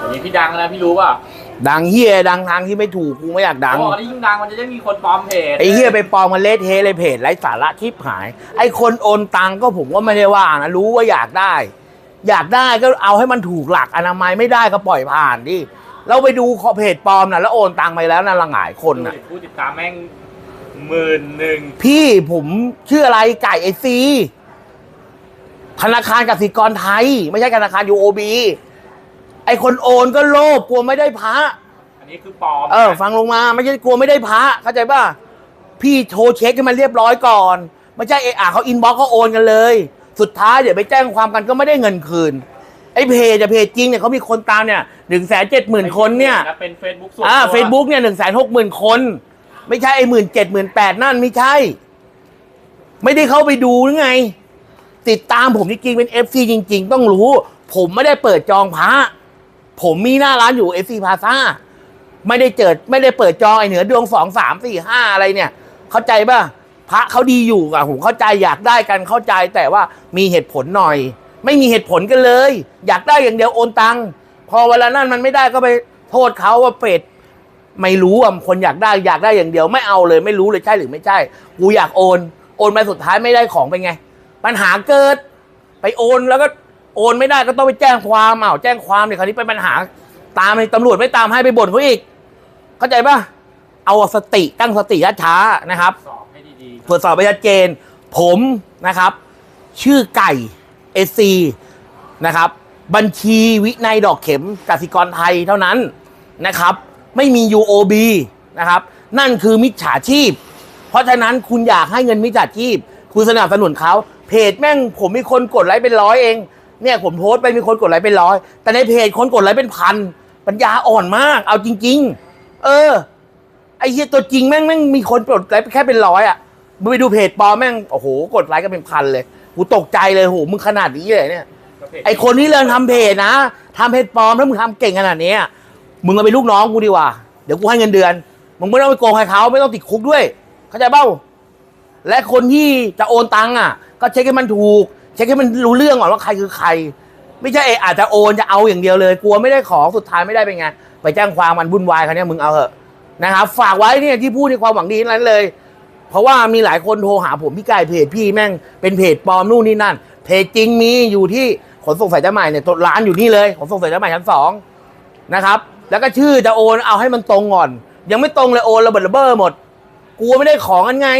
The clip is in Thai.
อันนี้พี่ดังนะพี่รู้ป่ะดังเฮียดังทางที่ไม่ถูกกูไม่อยากดังเขาบอกว่ายิ่งดังมันจะได้มีคนปลอมเพจไอ้เฮียไปปลอมมันเละเทะเลยเพจไร้สาระทิพหาย ไอ้คนโอนตังก็ผมก็ไม่ได้ว่านะรู้ว่าอยากได้ อยากได้ก็เอาให้มันถูกหลักอนามัยไม่ได้ก็ปล่อยผ่านดิเราไปดูขอเพจปลอมนะแล้วโอนตังไปแล้วนะละหงายคนนะผู้ติดตามแม่งหมื่นหนึ่งพี่ผมชื่ออะไรไก่ไอซีธนาคารกสิกรไทย ไม่ใช่ธนาคารยูโอบี ไอคนโอนก็โลภกลัวไม่ได้พระ อันนี้คือปลอมเออ ฟังลงมาไม่ใช่กลัวไม่ได้พระเข้าใจป่ะพี่โทรเช็คให้มันเรียบร้อยก่อน ไม่ใช่เอะอะเขาอินบ็อกเขาโอนกันเลย สุดท้ายเดี๋ยวไปแจ้งความกันก็ไม่ได้เงินคืน ไอ้เพจจะเพจจริงเนี่ยเขามีคนตามเนี่ยหนึ่งแสนเจ็ดหมื่นคนเนี่ยะเป็นเฟซบุ๊กส่วนอ่าตัวเฟซบุ๊กเนี่ยหนึ่งแสนหกหมื่นคน ไม่ใช่ไอ้หมื่นเจ็ดหมื่นแปดนั่นไม่ใช่ ไม่ได้เข้าไปดูหรือไง ติดตามผมจริงๆเป็นเอฟซีจริง ๆ ต้องรู้ ผมไม่ได้เปิดจองพระ ผมมีหน้าร้านอยู่เอฟซีพาซาไม่ได้เจิดไม่ได้เปิดจองไอเหนือดวงสองสามสี่ห้าอะไรเนี่ย เข้าใจป่ะพระเขาดีอยู่อะผมเข้าใจอยากได้กันเข้าใจแต่ว่ามีเหตุผลหน่อย ไม่มีเหตุผลกันเลย อยากได้อย่างเดียวโอนตังพอเวลานั้นมันไม่ได้ก็ไปโทษเขาว่าเป็ดไม่รู้อะคนอยากได้อยากได้อย่างเดียวไม่เอาเลยไม่รู้เลยใช่หรือไม่ใช่ กูอยากโอน โอนไปสุดท้ายไม่ได้ของเป็นไง ปัญหาเกิด ไปโอนแล้วก็ โอนไม่ได้ก็ต้องไปแจ้งความอ้าวแจ้งความเนี่ยคราวนี้เป็นปัญหา ตามให้ตำรวจไม่ตามให้ไปบ่นเขาอีก เข้าใจป่ะเอาสติตั้งสติช้าๆนะครับสอบให้ดีตรวจสอบให้ชัดเจน ผมนะครับ ชื่อไก่เอซีนะครับ บัญชีวินัยดอกเข็มกสิกรไทยเท่านั้นนะครับ ไม่มี UOB นะครับ นั่นคือมิจฉาชีพ เพราะฉะนั้นคุณอยากให้เงินมิจฉาชีพ คุณสนับสนุนเขาเพจแม่งผมมีคนกดไลค์เป็นร้อยเอง เนี่ยผมโพสต์ไปมีคนกดไลค์เป็นร้อย แต่ในเพจคนกดไลค์เป็นพัน ปัญญาอ่อนมาก เอาจริง ๆ เออ ไอ้เหี้ยตัวจริงแม่งแม่งมีคนกดไลค์แค่เป็นร้อยอะมึงไปดูเพจปลอมแม่งโอ้โหกดไลค์ก็เป็นพันเลยกูตกใจเลยโหมึงขนาดนี้เลยเนี่ยๆก็เพจไอคนที่เริ่มทำเพจนะทำเพจปลอมแล้วมึงทำเก่งขนาดเนี้ยมึงเอาไปนลูกน้องกูดีกว่า เดี๋ยวกูให้เงินเดือน มึงไม่ต้องไปโกงใครเขาไม่ต้องติดคุกด้วย เข้าใจเปล่า และคนที่จะโอนตังค์อะ ก็เช็คให้มันถูก เช็คให้มันรู้เรื่องก่อนว่าใครคือใคร ไม่ใช่เอออาจจะโอนจะเอาอย่างเดียวเลย กลัวไม่ได้ของสุดท้ายไม่ได้เป็นไงไปแจ้งความมันวุ่นวายคราวเนี้ยมึงเอาเถอะนะครับฝากไว้เนี่ยที่พูดในความหวังดีนั้นเลย เพราะว่ามีหลายคนโทรหาผมพี่ไก่เพจพี่แม่งเป็นเพจปลอมนู่นนี่นั่น เพจจริงมีอยู่ที่ขนส่งสายจ้าใหม่เนี่ยตัวร้านอยู่นี่เลยขนส่งสายจ้าใหม่ชั้นสองนะครับ แล้วก็ชื่อจะโอนเอาให้มันตรงก่อน ยังไม่ตรงเลยโอนระเบิดระเบ้อหมดกลัวไม่ได้ของกันไง